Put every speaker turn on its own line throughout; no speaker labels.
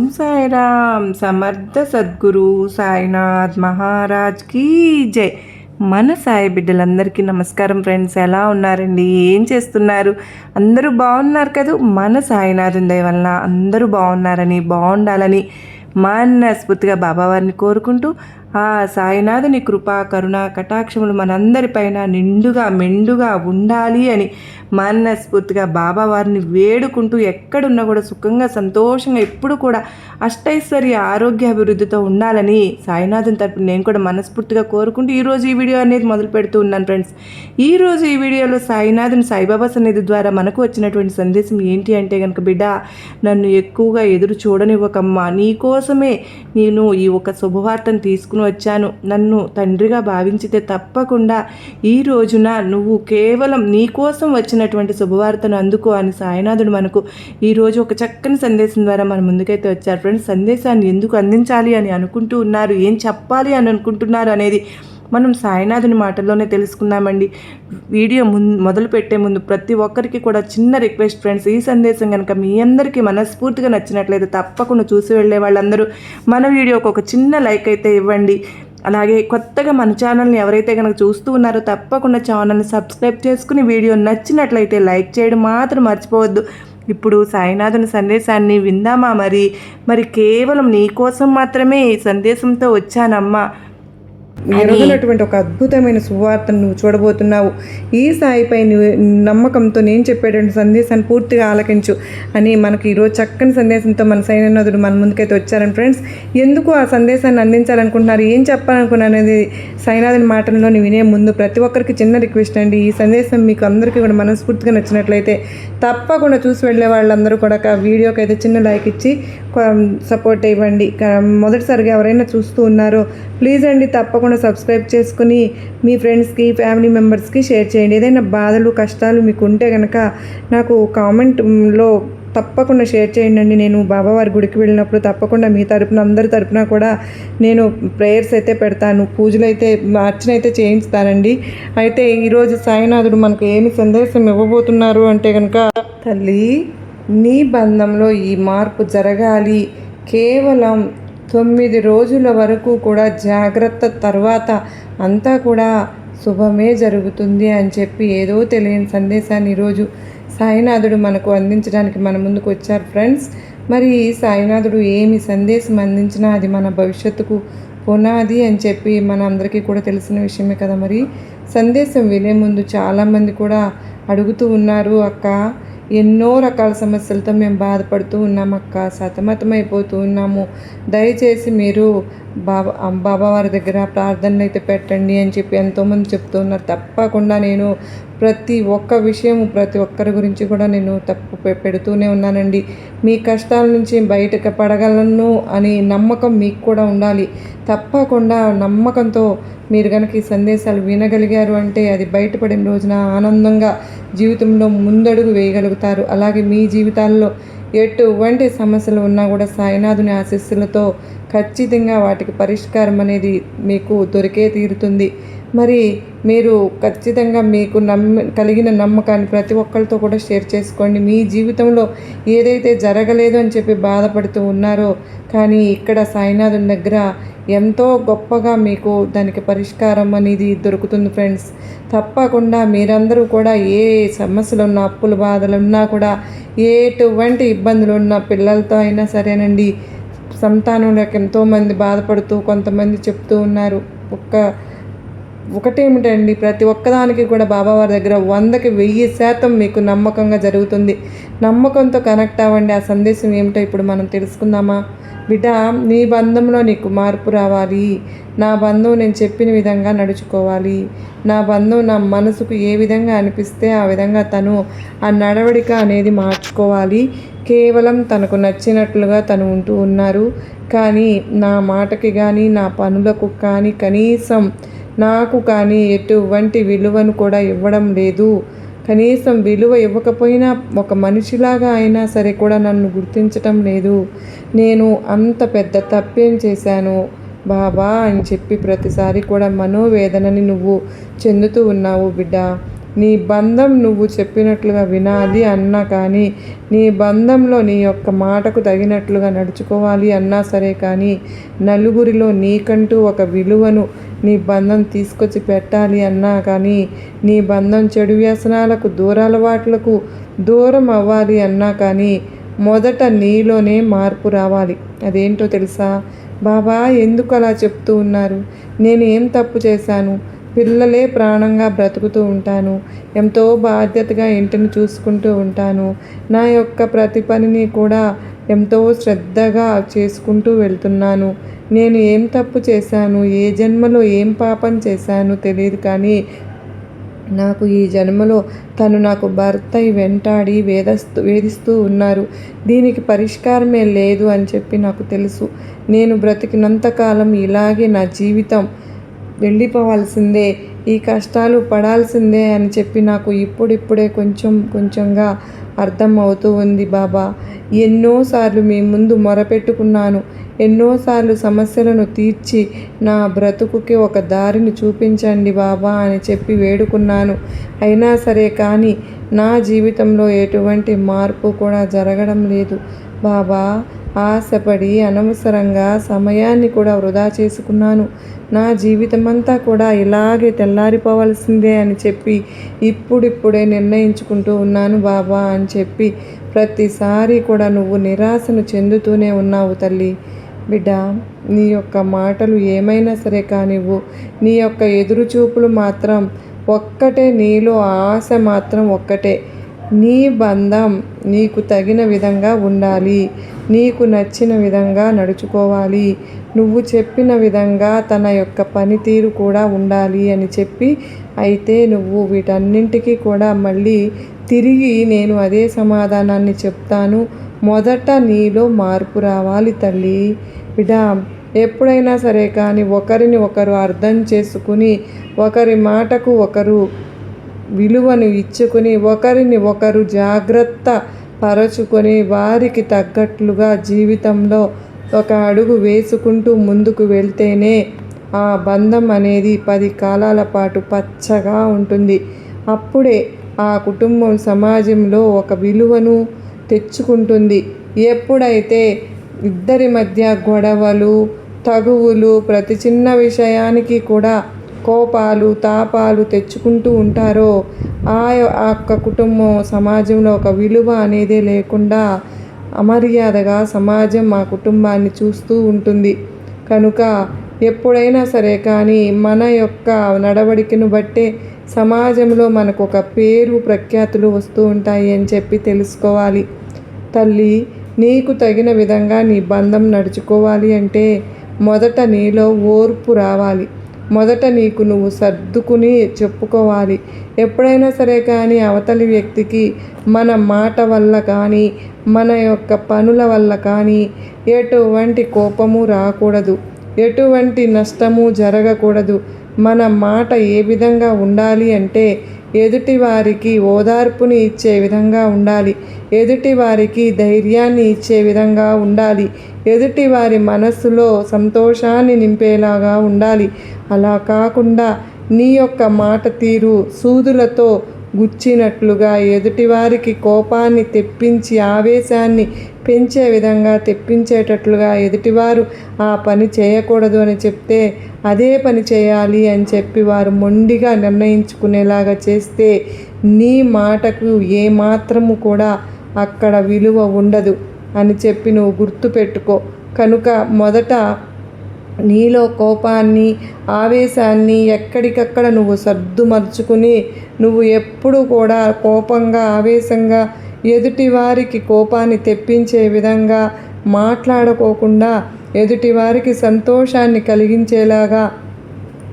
ఓం సాయిరామ్ సమర్థ సద్గురు సాయినాథ్ మహారాజ్ కీ జై. మన సాయి బిడ్డలందరికీ నమస్కారం ఫ్రెండ్స్ ఎలా ఉన్నారండి? ఏం చేస్తున్నారు? అందరూ బాగున్నారు కదా? మన సాయినాథం దయ అందరూ బాగున్నారని బాగుండాలని మనస్ఫూర్తిగా బాబావారిని కోరుకుంటూ ఆ సాయినాథుని కృపా కరుణ కటాక్షములు మనందరిపైన నిండుగా మెండుగా ఉండాలి అని మనస్ఫూర్తిగా బాబా వారిని వేడుకుంటూ ఎక్కడున్నా కూడా సుఖంగా సంతోషంగా ఎప్పుడు కూడా అష్టైశ్వర్య ఆరోగ్య అభివృద్ధితో ఉండాలని సాయినాథుని తరపున నేను కూడా మనస్ఫూర్తిగా కోరుకుంటూ ఈరోజు ఈ వీడియో అనేది మొదలు పెడుతూ ఉన్నాను ఫ్రెండ్స్. ఈరోజు ఈ వీడియోలో సాయినాథుని సాయిబాబా సన్నిధి ద్వారా మనకు వచ్చినటువంటి సందేశం ఏంటి అంటే కనుక బిడ్డ నన్ను ఎక్కువగా ఎదురు చూడనివ్వకమ్మా. నీకోసమే నేను ఈ ఒక శుభవార్తను తీసుకుని వచ్చాను. నన్ను తండ్రిగా భావించితే తప్పకుండా ఈ రోజున నువ్వు కేవలం నీకోసం వచ్చినటువంటి శుభవార్తను అందుకో అని సాయినాథుడు మనకు ఈరోజు ఒక చక్కని సందేశం ద్వారా మన ముందుకైతే వచ్చారు. ఫ్రెండ్స్ సందేశాన్ని ఎందుకు అందించాలి అని అనుకుంటూ ఉన్నారు. ఏం చెప్పాలి అని అనుకుంటున్నారు అనేది మనం సాయినాథుని మాటల్లోనే తెలుసుకుందామండి. వీడియో ముందు మొదలు పెట్టే ముందు ప్రతి ఒక్కరికి కూడా చిన్న రిక్వెస్ట్ ఫ్రెండ్స్ ఈ సందేశం కనుక మీ అందరికీ మనస్ఫూర్తిగా నచ్చినట్లయితే తప్పకుండా చూసి వెళ్ళే వాళ్ళందరూ మన వీడియోకి ఒక చిన్న లైక్ అయితే ఇవ్వండి. అలాగే కొత్తగా మన ఛానల్ని ఎవరైతే కనుక చూస్తూ ఉన్నారో తప్పకుండా ఛానల్ని సబ్స్క్రైబ్ చేసుకుని వీడియో నచ్చినట్లయితే లైక్ చేయడం మాత్రం మర్చిపోవద్దు. ఇప్పుడు సాయినాథుని సందేశాన్ని విందామా మరి? మరి కేవలం నీ కోసం మాత్రమే ఈ సందేశంతో వచ్చానమ్మా. ఎరగనటువంటి ఒక అద్భుతమైన సువార్తను నువ్వు చూడబోతున్నావు. ఈ సాయిపై నువ్వు నమ్మకంతో నేను చెప్పేటువంటి సందేశాన్ని పూర్తిగా ఆలకించు అని మనకి ఈరోజు చక్కని సందేశంతో మన సైన్యనాథుడు మన ముందుకైతే వచ్చారని ఫ్రెండ్స్ ఎందుకు ఆ సందేశాన్ని అందించాలనుకుంటున్నారు ఏం చెప్పాలనుకున్నారు అనేది సైనాథుని మాటల్లో వినే ముందు ప్రతి ఒక్కరికి చిన్న రిక్వెస్ట్ అండి. ఈ సందేశం మీకు అందరికీ కూడా మనస్ఫూర్తిగా నచ్చినట్లయితే తప్పకుండా చూసి వెళ్ళే వాళ్ళందరూ కూడా వీడియోకి అయితే చిన్న లైక్ ఇచ్చి సపోర్ట్ ఇవ్వండి. మొదటిసారిగా ఎవరైనా చూస్తూ ఉన్నారో ప్లీజ్ అండి తప్పకుండా సబ్స్క్రైబ్ చేసుకుని మీ ఫ్రెండ్స్కి ఫ్యామిలీ మెంబర్స్కి షేర్ చేయండి. ఏదైనా బాధలు కష్టాలు మీకు ఉంటే కనుక నాకు కామెంట్లో తప్పకుండా షేర్ చేయండి అండి. నేను బాబావారి గుడికి వెళ్ళినప్పుడు తప్పకుండా మీ తరపున అందరి తరపున కూడా నేను ప్రేయర్స్ అయితే పెడతాను. పూజలు అయితే అర్చన అయితే చేయించుతానండి. అయితే ఈరోజు సాయినాథుడు మనకు ఏమి సందేశం ఇవ్వబోతున్నారు అంటే కనుక తల్లి నీ బంధంలో ఈ మార్పు జరగాలి. కేవలం తొమ్మిది రోజుల వరకు కూడా జాగ్రత్త తర్వాత అంతా కూడా శుభమే జరుగుతుంది అని చెప్పి ఏదో తెలియని సందేశాన్ని ఈరోజు సాయినాథుడు మనకు అందించడానికి మన ముందుకు వచ్చారు ఫ్రెండ్స్. మరి సాయినాథుడు ఏమి సందేశం అందించినా అది మన భవిష్యత్తుకు పునాది అని చెప్పి మన అందరికీ కూడా తెలిసిన విషయమే కదా మరి. సందేశం వినే ముందు చాలామంది కూడా అడుగుతూ ఉన్నారు అక్క ఎన్నో రకాల సమస్యలతో మేము బాధపడుతూ ఉన్నాం అక్క. సతమతమైపోతూ ఉన్నాము. దయచేసి మీరు బాబా బాబావారి దగ్గర ప్రార్థనలు అయితే పెట్టండి అని చెప్పి ఎంతోమంది చెప్తున్నారు. తప్పకుండా నేను ప్రతి ఒక్క విషయం ప్రతి ఒక్కరి గురించి కూడా నేను తప్పు పెడుతూనే ఉన్నానండి. మీ కష్టాల నుంచి బయటకు పడగలను అని నమ్మకం మీకు కూడా ఉండాలి. తప్పకుండా నమ్మకంతో మీరు కనుక ఈ సందేశాలు వినగలిగారు అంటే అది బయటపడిన రోజున ఆనందంగా జీవితంలో ముందడుగు వేయగలుగుతారు. అలాగే మీ జీవితాల్లో ఎటువంటి సమస్యలు ఉన్నా కూడా సాయినాథుని ఆశీస్సులతో ఖచ్చితంగా వాటికి పరిష్కారం అనేది మీకు దొరికే తీరుతుంది. మరి మీరు ఖచ్చితంగా మీకు నమ్మ కలిగిన నమ్మకాన్ని ప్రతి ఒక్కరితో కూడా షేర్ చేసుకోండి. మీ జీవితంలో ఏదైతే జరగలేదు అని చెప్పి బాధపడుతూ ఉన్నారో కానీ ఇక్కడ సాయినాథుని దగ్గర ఎంతో గొప్పగా మీకు దానికి పరిష్కారం అనేది దొరుకుతుంది ఫ్రెండ్స్. తప్పకుండా మీరందరూ కూడా ఏ సమస్యలు ఉన్న అప్పుల బాధలు ఉన్నా కూడా ఎటువంటి ఇబ్బందులు ఉన్న పిల్లలతో అయినా సరేనండి. సంతానం లేక ఎంతోమంది బాధపడుతూ కొంతమంది చెప్తూ ఉన్నారు. ఒక్క ఒకటేమిటండి ప్రతి ఒక్కదానికి కూడా బాబావారి దగ్గర వందకి వెయ్యి శాతం మీకు నమ్మకంగా జరుగుతుంది. నమ్మకంతో కనెక్ట్ అవ్వండి. ఆ సందేశం ఏమిటో ఇప్పుడు మనం తెలుసుకుందామా? బిడ్డ నీ బంధంలో నీకు మార్పు రావాలి. నా బంధం నేను చెప్పిన విధంగా నడుచుకోవాలి. నా బంధం నా మనసుకు ఏ విధంగా అనిపిస్తే ఆ విధంగా తను ఆ నడవడిక అనేది మార్చుకోవాలి. కేవలం తనకు నచ్చినట్లుగా తను ఉంటూ ఉన్నారు. కానీ నా మాటకి కానీ నా పనులకు కానీ కనీసం నాకు కానీ ఎటువంటి విలువను కూడా ఇవ్వడం లేదు. కనీసం విలువ ఇవ్వకపోయినా ఒక మనిషిలాగా అయినా సరే కూడా నన్ను గుర్తించటం లేదు. నేను అంత పెద్ద తప్పేం చేశాను? బాబా అని చెప్పి ప్రతిసారి కూడా మనోవేదనని నువ్వు చెందుతూ ఉన్నావు బిడ్డ. నీ బంధం నువ్వు చెప్పినట్లుగా వినాలి అన్నా కానీ నీ బంధంలో నీ యొక్క మాటకు తగినట్లుగా నడుచుకోవాలి అన్నా సరే కానీ నలుగురిలో నీకంటూ ఒక విలువను నీ బంధం తీసుకొచ్చి పెట్టాలి అన్నా కానీ నీ బంధం చెడు వ్యసనాలకు దూరాలవాట్లకు దూరం అవ్వాలి అన్నా కానీ మొదట నీలోనే మార్పు రావాలి. అదేంటో తెలుసా? బాబా ఎందుకు అలా చెప్తూ ఉన్నారు? నేను ఏం తప్పు చేశాను? పిల్లలే ప్రాణంగా బ్రతుకుతూ ఉంటాను. ఎంతో బాధ్యతగా ఇంటిని చూసుకుంటూ ఉంటాను. నా యొక్క ప్రతి పనిని కూడా ఎంతో శ్రద్ధగా చేసుకుంటూ వెళ్తున్నాను. నేను ఏం తప్పు చేశాను? ఏ జన్మలో ఏం పాపం చేశాను తెలియదు కానీ నాకు ఈ జన్మలో తను నాకు భర్త వెంటాడి వేధస్తూ వేధిస్తూ ఉన్నారు. దీనికి పరిష్కారమే లేదు అని చెప్పి నాకు తెలుసు. నేను బ్రతికినంతకాలం ఇలాగే నా జీవితం వెళ్ళిపోవాల్సిందే ఈ కష్టాలు పడాల్సిందే అని చెప్పి నాకు ఇప్పుడిప్పుడే కొంచెం కొంచెంగా అర్థం అవుతూ ఉంది బాబా. ఎన్నోసార్లు మీ ముందు మొరపెట్టుకున్నాను. ఎన్నోసార్లు సమస్యలను తీర్చి నా బ్రతుకుకి ఒక దారిని చూపించండి బాబా అని చెప్పి వేడుకున్నాను. అయినా సరే కానీ నా జీవితంలో ఎటువంటి మార్పు కూడా జరగడం లేదు బాబా. ఆశపడి అనవసరంగా సమయాన్ని కూడా వృధా చేసుకున్నాను. నా జీవితమంతా కూడా ఇలాగే తెల్లారిపోవలసిందే అని చెప్పి ఇప్పుడిప్పుడే నిర్ణయించుకుంటూ ఉన్నాను బాబా అని చెప్పి ప్రతిసారి కూడా నువ్వు నిరాశను చెందుతూనే ఉన్నావు తల్లి. బిడ్డ నీ యొక్క మాటలు ఏమైనా సరే కానివ్వు నీ యొక్క ఎదురుచూపులు మాత్రం ఒక్కటే నీలో ఆశ మాత్రం ఒక్కటే. నీ బంధం నీకు తగిన విధంగా ఉండాలి. నీకు నచ్చిన విధంగా నడుచుకోవాలి. నువ్వు చెప్పిన విధంగా తన యొక్క పనితీరు కూడా ఉండాలి అని చెప్పి అయితే నువ్వు వీటన్నింటికీ కూడా మళ్ళీ తిరిగి నేను అదే సమాధానాన్ని చెప్తాను. మొదట నీలో మార్పు రావాలి తల్లి. విడా ఎప్పుడైనా సరే కానీ ఒకరిని ఒకరు అర్థం చేసుకుని ఒకరి మాటకు ఒకరు విలువను ఇచ్చుకుని ఒకరిని ఒకరు జాగ్రత్త పరచుకొని వారికి తగ్గట్లుగా జీవితంలో ఒక అడుగు వేసుకుంటూ ముందుకు వెళ్తేనే ఆ బంధం అనేది పది కాలాల పాటు పచ్చగా ఉంటుంది. అప్పుడే ఆ కుటుంబం సమాజంలో ఒక విలువను తెచ్చుకుంటుంది. ఎప్పుడైతే ఇద్దరి మధ్య గొడవలు తగువులు ప్రతి చిన్న విషయానికి కూడా కోపాలు తాపాలు తెచ్చుకుంటూ ఉంటారో ఆ యొక్క కుటుంబం సమాజంలో ఒక విలువ అనేది లేకుండా అమర్యాదగా సమాజం మా కుటుంబాన్ని చూస్తూ ఉంటుంది. కనుక ఎప్పుడైనా సరే కానీ మన యొక్క నడవడికను బట్టే సమాజంలో మనకు ఒక పేరు ప్రఖ్యాతులు వస్తూ ఉంటాయి అని చెప్పి తెలుసుకోవాలి. తల్లి నీకు తగిన విధంగా నీ బంధం నడుచుకోవాలి అంటే మొదట నీలో ఓర్పు రావాలి. మొదట నీకు నువ్వు సర్దుకుని చెప్పుకోవాలి. ఎప్పుడైనా సరే కానీ అవతలి వ్యక్తికి మన మాట వల్ల కానీ మన యొక్క పనుల వల్ల కానీ ఎటువంటి కోపము రాకూడదు. ఎటువంటి నష్టము జరగకూడదు. మన మాట ఏ విధంగా ఉండాలి అంటే ఎదుటి వారికి ఓదార్పుని ఇచ్చే విధంగా ఉండాలి. ఎదుటి వారికి ధైర్యాన్ని ఇచ్చే విధంగా ఉండాలి. ఎదుటి వారి మనస్సులో సంతోషాన్ని నింపేలాగా ఉండాలి. అలా కాకుండా నీ యొక్క మాట తీరు సూదులతో గుచ్చినట్లుగా ఎదుటివారికి కోపాన్ని తెప్పించి ఆవేశాన్ని పెంచే విధంగా తెప్పించేటట్లుగా ఎదుటివారు ఆ పని చేయకూడదు అని చెప్తే అదే పని చేయాలి అని చెప్పి వారు మొండిగా నిర్ణయించుకునేలాగా చేస్తే నీ మాటకు ఏమాత్రము కూడా అక్కడ విలువ ఉండదు అని చెప్పి నువ్వు గుర్తుపెట్టుకో. కనుక మొదట నీలో కోపాన్ని ఆవేశాన్ని ఎక్కడికక్కడ నువ్వు సర్దుమర్చుకుని నువ్వు ఎప్పుడు కూడా కోపంగా ఆవేశంగా ఎదుటివారికి కోపాన్ని తెప్పించే విధంగా మాట్లాడుకోకుండా ఎదుటి వారికి సంతోషాన్ని కలిగించేలాగా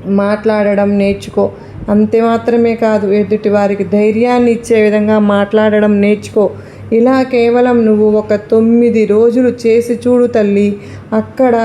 మాట్లాడడం నేర్చుకో. అంతే మాత్రమే కాదు ఎదుటి వారికి ధైర్యాన్ని ఇచ్చే విధంగా మాట్లాడడం నేర్చుకో. ఇలా కేవలం నువ్వు ఒక తొమ్మిది రోజులు చేసి చూడు తల్లి అక్కడ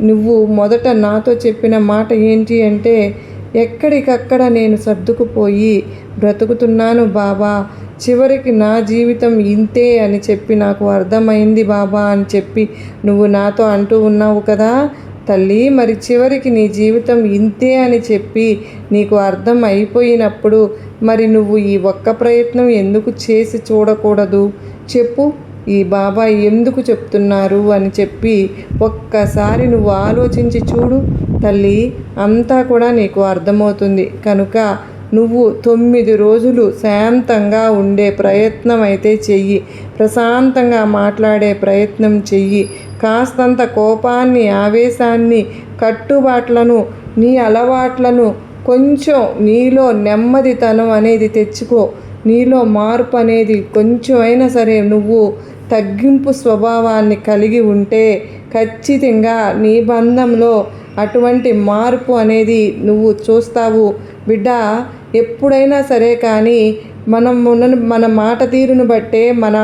నువ్వు మొదట నాతో చెప్పిన మాట ఏంటి అంటే ఎక్కడికక్కడ నేను సర్దుకుపోయి బ్రతుకుతున్నాను బాబా. చివరికి నా జీవితం ఇంతే అని చెప్పి నాకు అర్థమైంది బాబా అని చెప్పి నువ్వు నాతో అంటూ ఉన్నావు కదా. తల్లి మరి చివరికి నీ జీవితం ఇంతే అని చెప్పి నీకు అర్థం అయిపోయినప్పుడు మరి నువ్వు ఈ ఒక్క ప్రయత్నం ఎందుకు చేసి చూడకూడదు? చెప్పు. ఈ బాబా ఎందుకు చెప్తున్నారు అని చెప్పి ఒక్కసారి నువ్వు ఆలోచించి చూడు తల్లి అంతా కూడా నీకు అర్థమవుతుంది. కనుక నువ్వు తొమ్మిది రోజులు శాంతంగా ఉండే ప్రయత్నం అయితే చెయ్యి. ప్రశాంతంగా మాట్లాడే ప్రయత్నం చెయ్యి. కాస్తంత కోపాన్ని ఆవేశాన్ని కట్టుబాట్లను నీ అలవాట్లను కొంచెం నీలో నెమ్మదితనం అనేది తెచ్చుకో. నీలో మార్పు అనేది కొంచెం అయినా సరే నువ్వు తగ్గింపు స్వభావాన్ని కలిగి ఉంటే ఖచ్చితంగా నీ బంధంలో అటువంటి మార్పు అనేది నువ్వు చూస్తావు. బిడ్డ ఎప్పుడైనా సరే కానీ మనం మన మన మాట తీరును బట్టే మన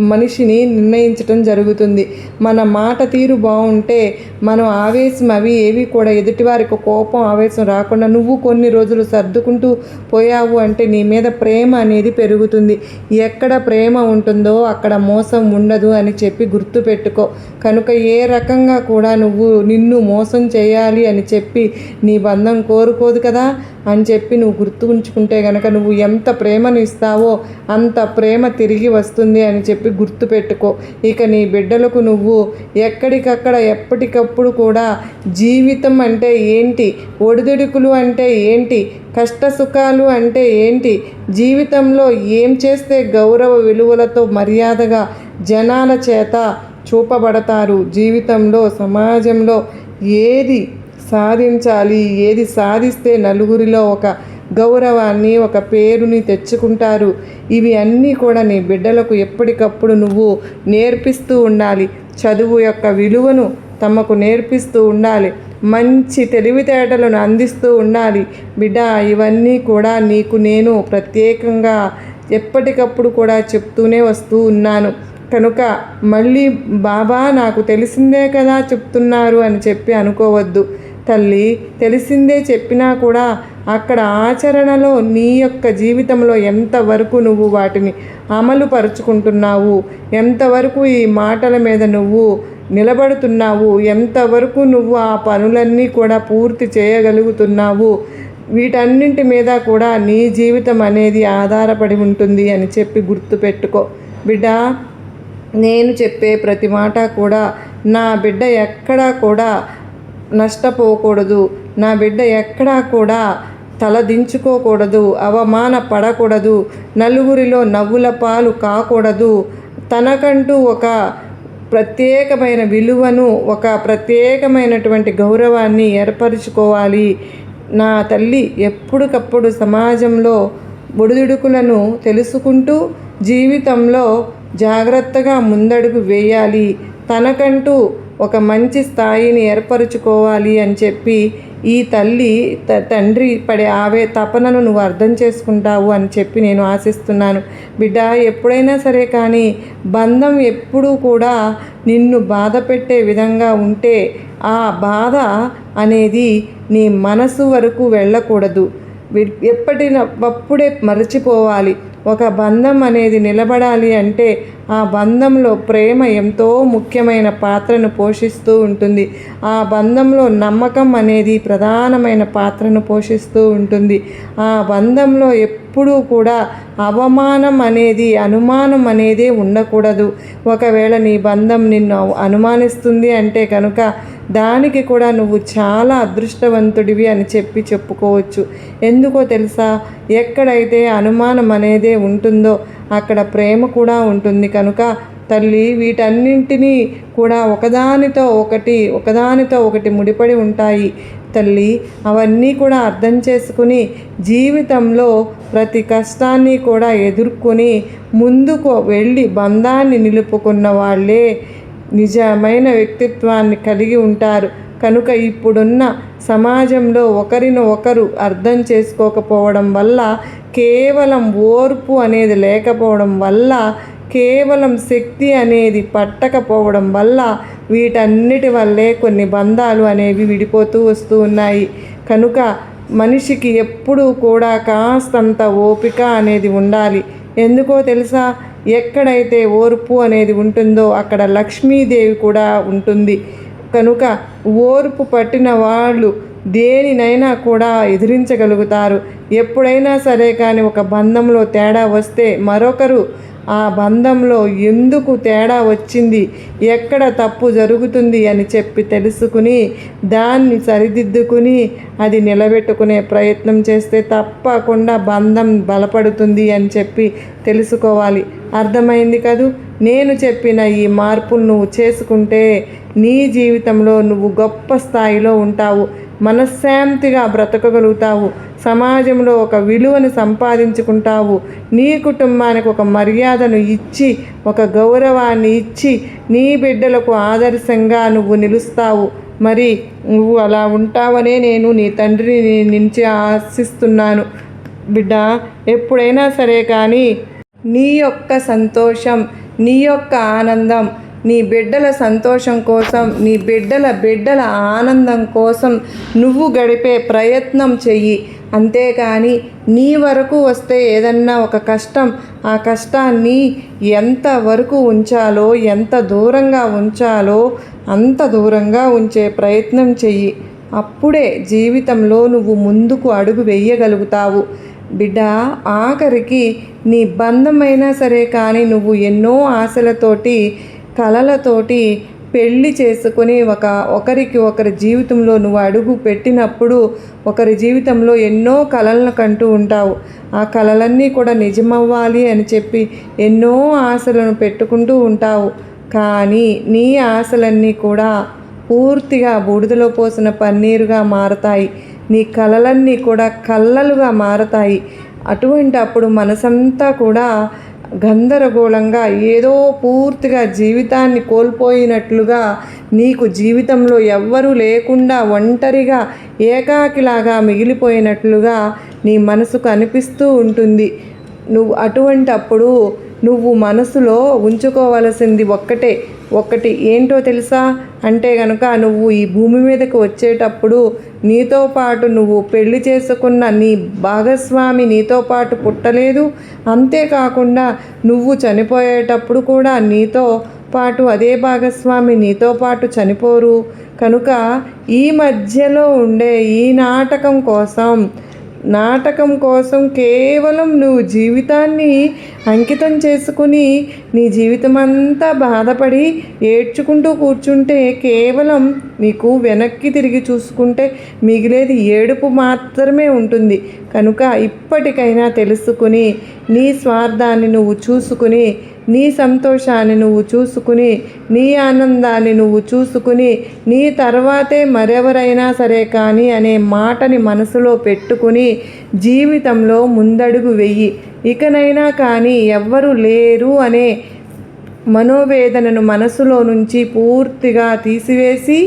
మనిషిని నిర్ణయించటం జరుగుతుంది. మన మాట తీరు బాగుంటే మనం ఆవేశం అవి ఏవి కూడా ఎదుటివారికి కోపం ఆవేశం రాకుండా నువ్వు కొన్ని రోజులు సర్దుకుంటూ పోయావు అంటే నీ మీద ప్రేమ అనేది పెరుగుతుంది. ఎక్కడ ప్రేమ ఉంటుందో అక్కడ మోసం ఉండదు అని చెప్పి గుర్తుపెట్టుకో కనుక ఏ రకంగా కూడా నువ్వు నిన్ను మోసం చేయాలి అని చెప్పి నీ బంధం కోరుకోదు కదా. అని చెప్పి నువ్వు గుర్తు ఉంచుకుంటే కనుక నువ్వు ఎంత ప్రేమను ఇస్తావో అంత ప్రేమ తిరిగి వస్తుంది అని చెప్పి గుర్తుపెట్టుకో. ఇక నీ బిడ్డలకు నువ్వు ఎక్కడికక్కడ ఎప్పటికప్పుడు కూడా జీవితం అంటే ఏంటి? ఒడిదుడుకులు అంటే ఏంటి? కష్ట సుఖాలు అంటే ఏంటి? జీవితంలో ఏం చేస్తే గౌరవ విలువలతో మర్యాదగా జనాల చేత చూపబడతారు? జీవితంలో సమాజంలో ఏది సాధించాలి. ఏది సాధిస్తే నలుగురిలో ఒక గౌరవాన్ని ఒక పేరుని తెచ్చుకుంటారు. ఇవి అన్నీ కూడా నీ బిడ్డలకు ఎప్పటికప్పుడు నువ్వు నేర్పిస్తూ ఉండాలి. చదువు యొక్క విలువను తమకు నేర్పిస్తూ ఉండాలి. మంచి తెలివితేటలను అందిస్తూ ఉండాలి. బిడ్డ ఇవన్నీ కూడా నీకు నేను ప్రత్యేకంగా ఎప్పటికప్పుడు కూడా చెప్తూనే వస్తూ ఉన్నాను. కనుక మళ్ళీ బాబా నాకు తెలిసిందే కదా చెప్తున్నారు అని చెప్పి అనుకోవద్దు. తల్లి తెలిసిందే చెప్పినా కూడా అక్కడ ఆచరణలో నీ యొక్క జీవితంలో ఎంతవరకు నువ్వు వాటిని అమలు పరుచుకుంటున్నావు ఎంతవరకు ఈ మాటల మీద నువ్వు నిలబడుతున్నావు ఎంతవరకు నువ్వు ఆ పనులన్నీ కూడా పూర్తి చేయగలుగుతున్నావు వీటన్నింటి మీద కూడా నీ జీవితం అనేది ఆధారపడి ఉంటుంది అని చెప్పి గుర్తుపెట్టుకో బిడ్డ నేను చెప్పే ప్రతి మాట కూడా నా బిడ్డ ఎక్కడా కూడా నష్టపోకూడదు. నా బిడ్డ ఎక్కడా కూడా తల దించుకోకూడదు. అవమాన పడకూడదు. నలుగురిలో నవ్వుల పాలు కాకూడదు. తనకంటూ ఒక ప్రత్యేకమైన విలువను ఒక ప్రత్యేకమైనటువంటి గౌరవాన్ని ఏర్పరచుకోవాలి. నా తల్లి ఎప్పటికప్పుడు సమాజంలో ఒడిదుడుకులను తెలుసుకుంటూ జీవితంలో జాగ్రత్తగా ముందడుగు వేయాలి. తనకంటూ ఒక మంచి స్థాయిని ఏర్పరచుకోవాలి అని చెప్పి ఈ తల్లి త తండ్రి పడే ఆవే తపనను నువ్వు అర్థం చేసుకుంటావు అని చెప్పి నేను ఆశిస్తున్నాను. బిడ్డ ఎప్పుడైనా సరే కానీ బంధం ఎప్పుడూ కూడా నిన్ను బాధ పెట్టే విధంగా ఉంటే ఆ బాధ అనేది నీ మనసు వరకు వెళ్ళకూడదు. ఎప్పటినప్పుడే మరచిపోవాలి. ఒక బంధం అనేది నిలబడాలి అంటే ఆ బంధంలో ప్రేమ ఎంతో ముఖ్యమైన పాత్రను పోషిస్తూ ఉంటుంది. ఆ బంధంలో నమ్మకం అనేది ప్రధానమైన పాత్రను పోషిస్తూ ఉంటుంది. ఆ బంధంలో ఎప్పుడూ కూడా అవమానం అనేది అనుమానం అనేది ఉండకూడదు. ఒకవేళ నీ బంధం నిన్ను అనుమానిస్తుంది అంటే కనుక దానికి కూడా నువ్వు చాలా అదృష్టవంతుడివి అని చెప్పి చెప్పుకోవచ్చు. ఎందుకో తెలుసా? ఎక్కడైతే అనుమానం అనేదే ఉంటుందో అక్కడ ప్రేమ కూడా ఉంటుంది. కనుక తల్లి వీటన్నింటినీ కూడా ఒకదానితో ఒకటి ఒకదానితో ఒకటి ముడిపడి ఉంటాయి. తల్లి అవన్నీ కూడా అర్థం చేసుకుని జీవితంలో ప్రతి కష్టాన్ని కూడా ఎదుర్కొని ముందుకు వెళ్ళి బంధాన్ని నిలుపుకున్న వాళ్ళే నిజమైన వ్యక్తిత్వాన్ని కలిగి ఉంటారు. కనుక ఇప్పుడున్న సమాజంలో ఒకరిని ఒకరు అర్థం చేసుకోకపోవడం వల్ల కేవలం ఓర్పు అనేది లేకపోవడం వల్ల కేవలం శక్తి అనేది పట్టకపోవడం వల్ల వీటన్నిటి వల్లే కొన్ని బంధాలు అనేవి విడిపోతూ వస్తూ ఉన్నాయి. కనుక మనిషికి ఎప్పుడూ కూడా కాస్తంత ఓపిక అనేది ఉండాలి. ఎందుకో తెలుసా? ఎక్కడైతే ఓర్పు అనేది ఉంటుందో అక్కడ లక్ష్మీదేవి కూడా ఉంటుంది. కనుక ఓర్పు పట్టిన వాళ్ళు దేనినైనా కూడా ఎదిరించగలుగుతారు. ఎప్పుడైనా సరే కానీ ఒక బంధంలో తేడా వస్తే మరొకరు ఆ బంధంలో ఎందుకు తేడా వచ్చింది? ఎక్కడ తప్పు జరుగుతుంది అని చెప్పి తెలుసుకుని దాన్ని సరిదిద్దుకుని అది నిలబెట్టుకునే ప్రయత్నం చేస్తే తప్పకుండా బంధం బలపడుతుంది అని చెప్పి తెలుసుకోవాలి. అర్థమైంది కదూ? నేను చెప్పిన ఈ మార్పులు నువ్వు చేసుకుంటే నీ జీవితంలో నువ్వు గొప్ప స్థాయిలో ఉంటావు. మనశ్శాంతిగా బ్రతకగలుగుతావు. సమాజంలో ఒక విలువను సంపాదించుకుంటావు. నీ కుటుంబానికి ఒక మర్యాదను ఇచ్చి ఒక గౌరవాన్ని ఇచ్చి నీ బిడ్డలకు ఆదర్శంగా నువ్వు నిలుస్తావు. మరి నువ్వు అలా ఉంటావనే నేను నీ తండ్రిని నుంచి ఆశిస్తున్నాను. బిడ్డ ఎప్పుడైనా సరే కానీ నీ యొక్క సంతోషం నీ యొక్క ఆనందం నీ బిడ్డల సంతోషం కోసం నీ బిడ్డల బిడ్డల ఆనందం కోసం నువ్వు గడిపే ప్రయత్నం చెయ్యి. అంతేకాని నీ వరకు వస్తే ఏదన్నా ఒక కష్టం ఆ కష్టాన్ని ఎంత వరకు ఉంచాలో ఎంత దూరంగా ఉంచాలో అంత దూరంగా ఉంచే ప్రయత్నం చెయ్యి. అప్పుడే జీవితంలో నువ్వు ముందుకు అడుగు వేయగలుగుతావు. బిడ్డ ఆఖరికి నీ బంధమైనా సరే కానీ నువ్వు ఎన్నో ఆశలతోటి కళలతోటి పెళ్ళి చేసుకొని ఒక ఒకరికి ఒకరి జీవితంలో నువ్వు అడుగు పెట్టినప్పుడు ఒకరి జీవితంలో ఎన్నో కళలను కంటూ ఉంటావు. ఆ కళలన్నీ కూడా నిజమవ్వాలి అని చెప్పి ఎన్నో ఆశలను పెట్టుకుంటూ ఉంటావు. కానీ నీ ఆశలన్నీ కూడా పూర్తిగా బూడిదలో పోసిన పన్నీరుగా మారతాయి. నీ కళలన్నీ కూడా కళ్ళలుగా మారతాయి. అటువంటి అప్పుడు మనసంతా కూడా గందరగోళంగా ఏదో పూర్తిగా జీవితాన్ని కోల్పోయినట్లుగా నీకు జీవితంలో ఎవ్వరూ లేకుండా ఒంటరిగా ఏకాకిలాగా మిగిలిపోయినట్లుగా నీ మనసుకు అనిపిస్తూ ఉంటుంది. నువ్వు అటువంటప్పుడు నువ్వు మనసులో ఉంచుకోవలసింది ఒక్కటే. ఒకటి ఏంటో తెలుసా? అంటే గనుక నువ్వు ఈ భూమి మీదకి వచ్చేటప్పుడు నీతో పాటు నువ్వు పెళ్ళి చేసుకున్న నీ భాగస్వామి నీతో పాటు పుట్టలేదు. అంతేకాకుండా నువ్వు చనిపోయేటప్పుడు కూడా నీతో పాటు అదే భాగస్వామి నీతో పాటు చనిపోరు. కనుక ఈ మధ్యలో ఉండే ఈ నాటకం కోసం నాటకం కోసం కేవలం నువ్వు జీవితాన్ని అంకితం చేసుకుని నీ జీవితం అంతా బాధపడి ఏడ్చుకుంటూ కూర్చుంటే కేవలం నీకు వెనక్కి తిరిగి చూసుకుంటే మిగిలేది ఏడుపు మాత్రమే ఉంటుంది. కనుక ఇప్పటికైనా తెలుసుకుని నీ స్వార్థాన్ని నువ్వు చూసుకుని నీ సంతోషాన్ని నువ్వు చూసుకుని నీ ఆనందాన్ని నువ్వు చూసుకుని నీ తర్వాతే మరెవరైనా సరే కానీ అనే మాటని మనసులో పెట్టుకుని జీవితంలో ముందడుగు వెయ్యి ఇకనైనా కానీ ఎవ్వరు లేరు అనే మనోవేదనను మనసులో నుంచి పూర్తిగా తీసివేసి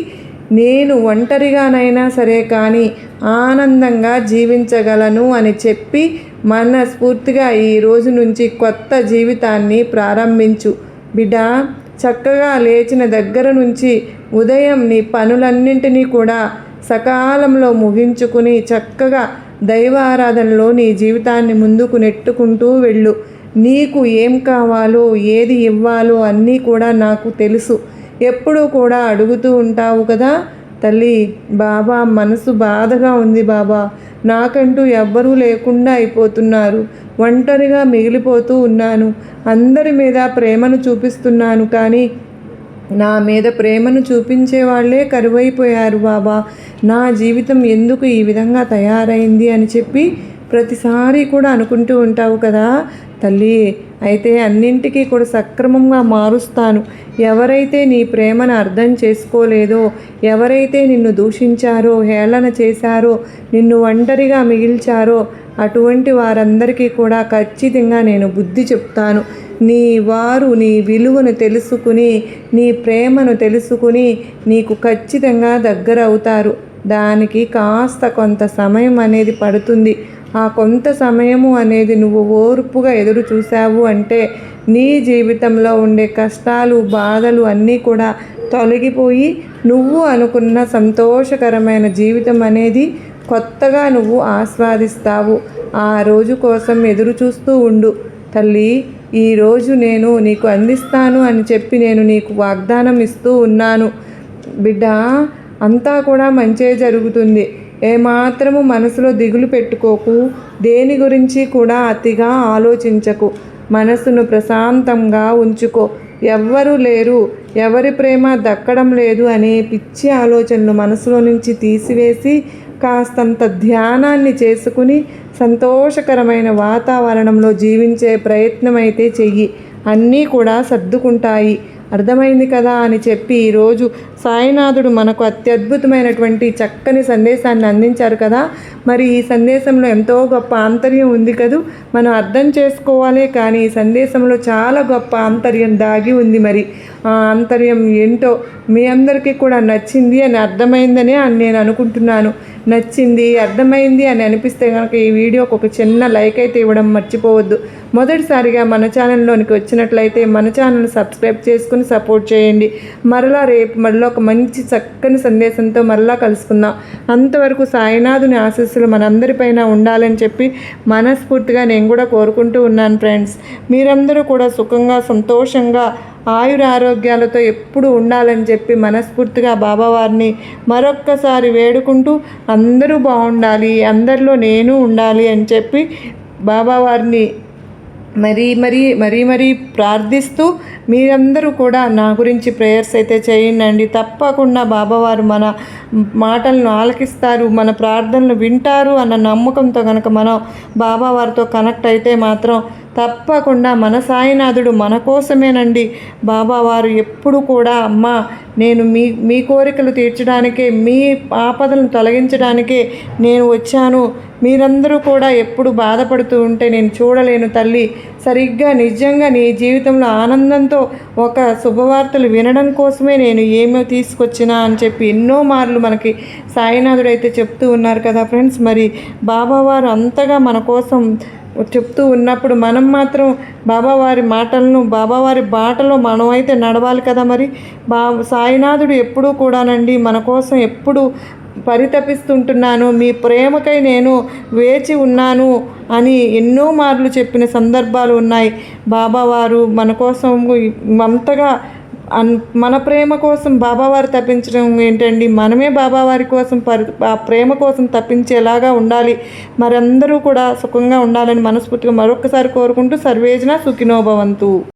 నేను ఒంటరిగానైనా సరే కానీ ఆనందంగా జీవించగలను అని చెప్పి మనస్ఫూర్తిగా ఈ రోజు నుంచి కొత్త జీవితాన్ని ప్రారంభించు. బిడ్డా చక్కగా లేచిన దగ్గర నుంచి ఉదయం నీ పనులన్నింటినీ కూడా సకాలంలో ముగించుకుని చక్కగా దైవారాధనలో నీ జీవితాన్ని ముందుకు నెట్టుకుంటూ వెళ్ళు. నీకు ఏం కావాలో ఏది ఇవ్వాలో అన్నీ కూడా నాకు తెలుసు. ఎప్పుడూ కూడా అడుగుతూ ఉంటావు కదా. తల్లి బాబా మనసు బాధగా ఉంది బాబా. నాకంటూ ఎవ్వరూ లేకుండా అయిపోతున్నారు. ఒంటరిగా మిగిలిపోతూ ఉన్నాను. అందరి మీద ప్రేమను చూపిస్తున్నాను కానీ నా మీద ప్రేమను చూపించే వాళ్ళే కరువైపోయారు బాబా. నా జీవితం ఎందుకు ఈ విధంగా తయారైంది అని చెప్పి ప్రతిసారి కూడా అనుకుంటూ ఉంటావు కదా. తల్లి అయితే అన్నింటికీ కూడా సక్రమంగా మారుస్తాను. ఎవరైతే నీ ప్రేమను అర్థం చేసుకోలేదో ఎవరైతే నిన్ను దూషించారో హేళన చేశారో నిన్ను ఒంటరిగా మిగిల్చారో అటువంటి వారందరికీ కూడా ఖచ్చితంగా నేను బుద్ధి చెప్తాను. నీ వారు నీ విలువను తెలుసుకుని నీ ప్రేమను తెలుసుకుని నీకు ఖచ్చితంగా దగ్గర అవుతారు దానికి కాస్త కొంత సమయం అనేది పడుతుంది. ఆ కొంత సమయము అనేది నువ్వు ఓర్పుగా ఎదురు చూసావు అంటే నీ జీవితంలో ఉండే కష్టాలు బాధలు అన్నీ కూడా తొలగిపోయి నువ్వు అనుకున్న సంతోషకరమైన జీవితం అనేది కొత్తగా నువ్వు ఆస్వాదిస్తావు. ఆ రోజు కోసం ఎదురు చూస్తూ ఉండు. తల్లి ఈరోజు నేను నీకు అందిస్తాను అని చెప్పి నేను నీకు వాగ్దానం ఇస్తూ ఉన్నాను. బిడ్డ అంతా కూడా మంచే జరుగుతుంది. ఏమాత్రము మనసులో దిగులు పెట్టుకోకు. దేని గురించి కూడా అతిగా ఆలోచించకు. మనసును ప్రశాంతంగా ఉంచుకో. ఎవ్వరూ లేరు. ఎవరి ప్రేమ దక్కడం లేదు అనే పిచ్చి ఆలోచనలు మనసులో నుంచి తీసివేసి కాస్తంత ధ్యానాన్ని చేసుకుని సంతోషకరమైన వాతావరణంలో జీవించే ప్రయత్నం అయితే చెయ్యి. అన్నీ కూడా సర్దుకుంటాయి. అర్థమైంది కదా అని చెప్పి ఈరోజు సాయినాథుడు మనకు అత్యద్భుతమైనటువంటి చక్కని సందేశాన్ని అందించారు కదా. మరి ఈ సందేశంలో ఎంతో గొప్ప ఆంతర్యం ఉంది కదూ. మనం అర్థం చేసుకోవాలి కానీ ఈ సందేశంలో చాలా గొప్ప ఆంతర్యం దాగి ఉంది మరి. అంతర్యం ఆంతర్యం ఏంటో మీ అందరికీ కూడా నచ్చింది అని అర్థమైందని అని నేను అనుకుంటున్నాను. నచ్చింది అర్థమైంది అని అనిపిస్తే కనుక ఈ వీడియోకి ఒక చిన్న లైక్ అయితే ఇవ్వడం మర్చిపోవద్దు. మొదటిసారిగా మన ఛానల్లోనికి వచ్చినట్లయితే మన ఛానల్ సబ్స్క్రైబ్ చేసుకుని సపోర్ట్ చేయండి. మరలా రేపు మరలా ఒక మంచి చక్కని సందేశంతో మరలా కలుసుకుందాం. అంతవరకు సాయినాథుని ఆశీస్సులు మనందరిపైన ఉండాలని చెప్పి మనస్ఫూర్తిగా నేను కూడా కోరుకుంటూ ఉన్నాను ఫ్రెండ్స్. మీరందరూ కూడా సుఖంగా సంతోషంగా ఆయుర ఆరోగ్యాలతో ఎప్పుడు ఉండాలని చెప్పి మనస్ఫూర్తిగా బాబావారిని మరొక్కసారి వేడుకుంటూ అందరూ బాగుండాలి అందరిలో నేను ఉండాలి అని చెప్పి బాబావారిని మరీ మరీ మరీ మరీ ప్రార్థిస్తూ మీరందరూ కూడా నా గురించి ప్రేయర్స్ అయితే చేయండి తప్పకుండా బాబావారు మన మాటలను ఆలకిస్తారు మన ప్రార్థనలు వింటారు అన్న నమ్మకంతో కనుక మనం బాబావారితో కనెక్ట్ అయితే మాత్రం తప్పకుండా మన సాయినాథుడు మన కోసమేనండి బాబావారు ఎప్పుడు కూడా అమ్మ నేను మీ మీ కోరికలు తీర్చడానికే మీ ఆపదలను తొలగించడానికే నేను వచ్చాను. మీరందరూ కూడా ఎప్పుడు బాధపడుతూ ఉంటే నేను చూడలేను తల్లి. సరిగ్గా నిజంగా నీ జీవితంలో ఆనందంతో ఒక శుభవార్తలు వినడం కోసమే నేను ఏమో తీసుకొచ్చినా అని చెప్పి ఎన్నో మార్లు మనకి సాయినాథుడు అయితే చెప్తూ ఉన్నారు కదా ఫ్రెండ్స్. మరి బాబావారు అంతగా మన కోసం చెప్తూ ఉన్నప్పుడు మనం మాత్రం బాబావారి మాటలను బాబావారి బాటలో మనమైతే నడవాలి కదా మరి? బా సాయినాథుడు ఎప్పుడూ కూడానండి మన కోసం ఎప్పుడు పరితపిస్తుంటున్నాను. మీ ప్రేమకై నేను వేచి ఉన్నాను అని ఎన్నో మార్లు చెప్పిన సందర్భాలు ఉన్నాయి. బాబావారు మన కోసం అంతగా అన్ మన ప్రేమ కోసం బాబావారు తప్పించడం ఏంటండి? మనమే బాబావారి కోసం పరి ఆ ప్రేమ కోసం తప్పించేలాగా ఉండాలి. మరందరూ కూడా సుఖంగా ఉండాలని మనస్ఫూర్తిగా మరొకసారి కోరుకుంటూ సర్వేజన సుఖినోభవంతు